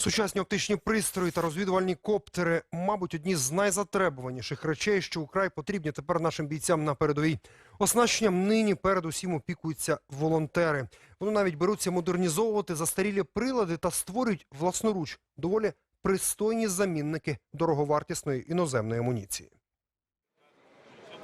Сучасні оптичні пристрої та розвідувальні коптери, мабуть, одні з найзатребуваніших речей, що украй потрібні тепер нашим бійцям на передовій. Оснащенням нині передусім опікуються волонтери. Вони навіть беруться модернізовувати застарілі прилади та створюють власноруч доволі пристойні замінники дороговартісної іноземної амуніції.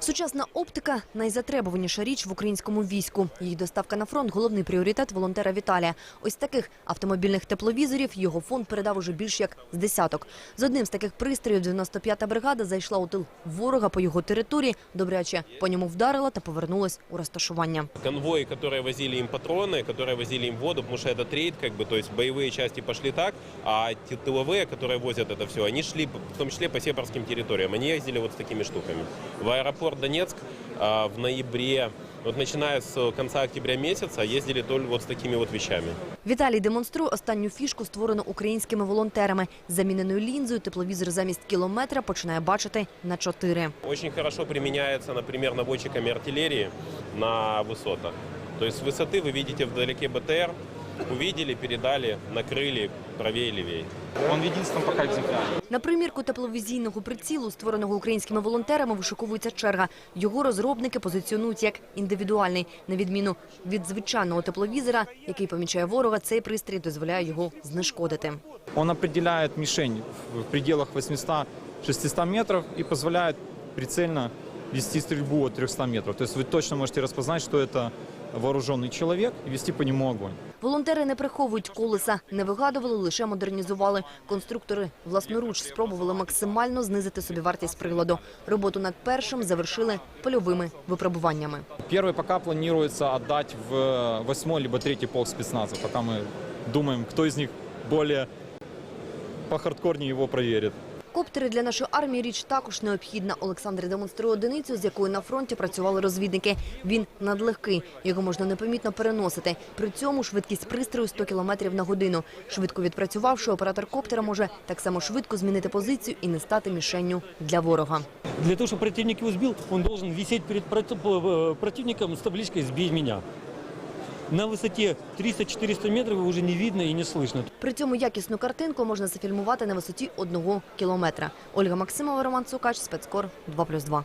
Сучасна оптика – найзатребуваніша річ в українському війську. Її доставка на фронт – головний пріоритет волонтера Віталія. Ось таких автомобільних тепловізорів його фонд передав уже більш як з десяток. З одним з таких пристроїв 95-та бригада зайшла у тил ворога по його території, добряче по ньому вдарила та повернулась у розташування. конвои, которые возили им патроны, которые возили им воду, потому что это рейд, как бы, то есть боевые части пошли так, а те тыловые, которые возят это все, они шли в том числе по сепарским территориям. Они ездили вот с такими штуками. В аэропорт Донецк а, в ноябре, вот начиная с конца октября месяца, ездили только вот с такими вот вещами. Віталій демонструє останню фішку, створену українськими волонтерами. З Заміненою лінзою тепловізор замість кілометра починає бачити на чотири. Очень хорошо применяется, например, наводчиками артиллерии на высотах. То есть с высоты вы видите вдалеке БТР, увидели, передали, накрыли правее и левее. Он единственным пока экземпляр. На примірку тепловізійного прицілу, створеного українськими волонтерами, вишиковується черга. Його розробники позиціонують як індивідуальний. На відміну від звичайного тепловізора, який помічає ворога, цей пристрій дозволяє його знешкодити. Он определяет мишень в пределах 800-600 метров и позволяет прицельно вести стрельбу от 300 метров. То есть вы точно можете распознать, что это вооруженный человек и вести по нему огонь. Волонтери не приховують колеса, не вигадували, лише модернізували. Конструктори власноруч спробували максимально знизити собівартість приладу. Роботу над першим завершили польовими випробуваннями. Первый пока планируется отдать в 8 либо 3 полк спецназа, пока мы думаем, кто из них более по хардкорнее его проверит. Коптери для нашої армії річ також необхідна. Олександр демонструє одиницю, з якою на фронті працювали розвідники. Він надлегкий, його можна непомітно переносити. При цьому швидкість пристрою 100 км на годину. Швидко відпрацювавши, оператор коптера може так само швидко змінити позицію і не стати мішенню для ворога. Для того, чтобы противник его сбил, он должен висеть перед проти- противником с табличкой «Сбей меня». На висоті 300-400 метрів вже не видно і не слышно. При цьому якісну картинку можна зафільмувати на висоті одного кілометра. Ольга Максимова, Роман Цукач, спецкор 2+,2.